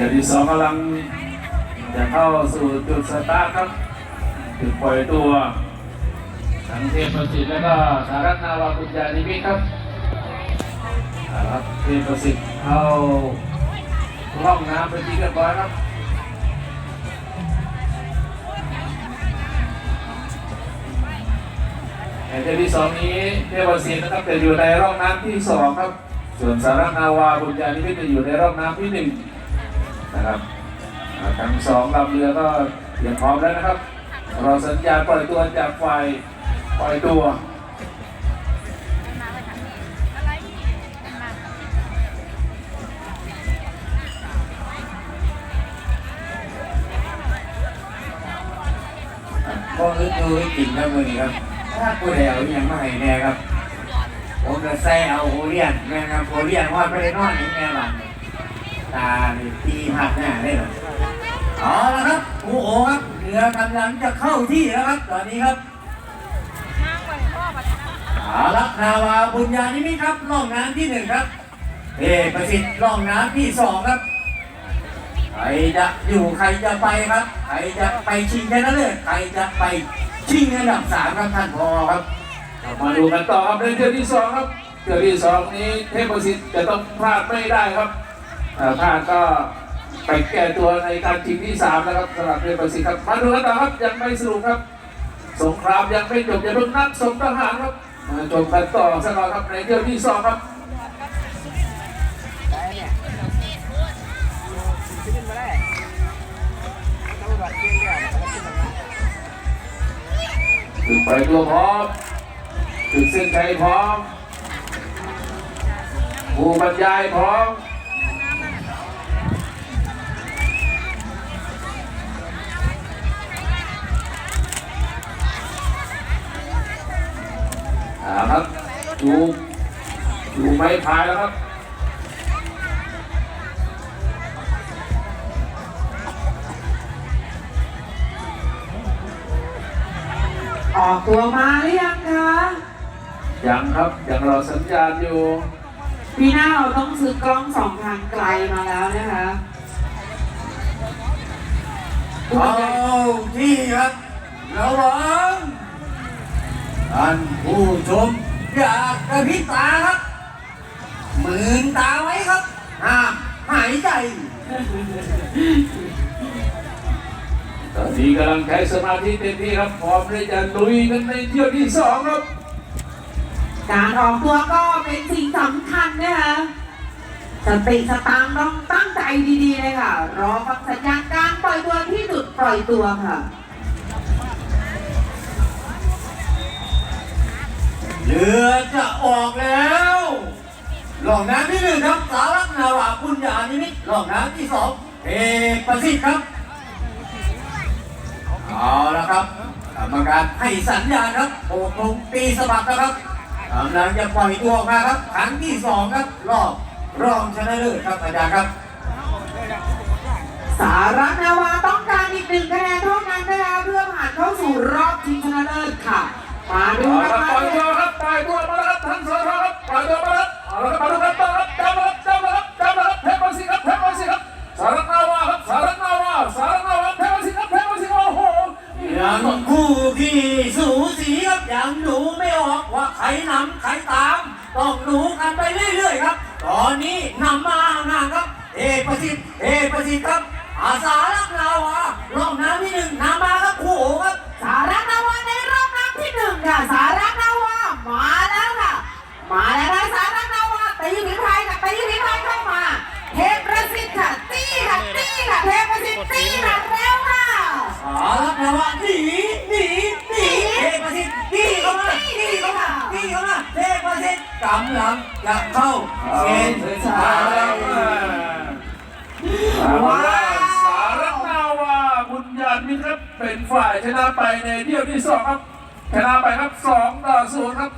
ดี๋ยวที่สองกำลังจะเข้าสู่จุดสตาร์ทครับจุดปล่อยตัวทั้งเทพประสิทธิ์แล้วก็สารัตนาวาปุญญานิมิตครับเอารับเทพประสิทธิ์เข้าล่องน้ำเป็นที่เรียบร้อยครับในเทปที่สองนี้เทพศิลป์นะครับจะอยู่ในร่องน้ำที่สองครับ ส่วนสารนาวาบุญญาณิมิตจะอยู่ในร่องน้ำที่หนึ่ง นะครับทั้งสองลำเรือก็เตรียมพร้อมแล้วนะครับรอสัญญาณปล่อยตัวจากฝ่ายปล่อยตัวอะก็อึดดูจริงครับมือนี้ครับ ถ้ากูเดวยังไม่ให้แน่ครับ ผมจะใส่เอาโอเลียนแม่ครับโอเลียนว่าไปได้นอนอย่างแม่บัน ตานี่ตีหักหน้าได้หรอเอาละครับโอ้โหครับเรือกำลังจะเข้าที่แล้วครับ ตอนนี้ครับเอาละนาวาบุญญานิมิตครับล่องน้ำที่หนึ่งครับเอกประสิทธิ์ล่องน้ำที่สองครับใครจะอยู่ใครจะไปครับใครจะไปชิงชนะเลิศใครจะไปชิงอันดับสามครับท่านพอครับมาดูกันต่อครับในเที่ยวที่สองครับเที่ยวที่สองนี้เทพศิษย์จะต้องพลาดไม่ได้ครับ พลาดก็ไปแก้ตัวในการชิงที่สามนะครับสำหรับเทพศิษย์ครับมาดูกันต่อครับยังไม่สรุปครับ สงครามยังไม่จบอย่าเพิ่งนับสมทหารครับมาชมกันต่อสักหน่อยครับในเที่ยวที่สองครับถึงไปตัวพร้อมถึงเส้นชัยพร้อมผู้บรรยายพร้อม ดูดูไม้พายแล้วครับออกตัวมาหรือยังคะยังครับยังรอสัญญาณอยู่พี่หน้าเราต้องซื้อกล้องสองทางไกลมาแล้วนะคะเอาที่ครับระวังท่านผู้ชม อย่ากระพริบตาครับหมื่นตาไว้ครับห้ามหายใจ ตอนนี้กำลังใช้สมาธิเต็มที่ครับพร้อมที่จะลุยกันในเที่ยวที่สองครับ การออกตัวก็เป็นสิ่งสำคัญนะคะสติสตางค์ต้องตั้งใจดีๆเลยค่ะ รอฟังสัญญาณการปล่อยตัวที่จุดปล่อยตัวค่ะ เรือจะออกแล้วหลองน้ำที่หนึ่งครับสารักนาวาปุญญานิมิตลองน้ำที่สองเอกประสิทธิ์ครับเอาละครับกรรมการให้สัญญาณครับโอ้คงตีสะบัดนะครับกำลังจะปล่อยตัวออกมาครับครั้งที่สองครับรอบรองชนะเลิศครับอาจารย์ครับ สารักนาวาต้องการอีกหนึ่งคะแนนเท่านั้นนะคะเพื่อผ่านเข้าสู่รอบชิงชนะเลิศค่ะมาดูเอากัละนครับปล่อยตัวนะครับ ตัวมาครับท่านสอทอครับปล่อยตัวมาแล้วเอาละครับมาดูกันต่อครับจับแล้วครับจับครับจับครับเทพศิษย์ครับเทพศิษย์ครับสารนาวาครับสารนาวาสารนาวาเทพศิษย์ครับเทพศิษย์โอ้โหยังคู่ขี้สูสีครับยังดูไม่ออกว่าใครนำใครตามต้องดูกันไปเรื่อยๆครับ ตอนนี้นำมาห่างครับเอกประสิทธิ์เอกประสิทธิ์ครับอาสา กำลังจะเข้าเกณฑ์สุดท้ายว้าสารนาวาบุญญาณมิตรครับเป็นฝ่ายชนะไปในเที่ยวที่สองครับชนะไปครับสองต่อศูนย์ครับ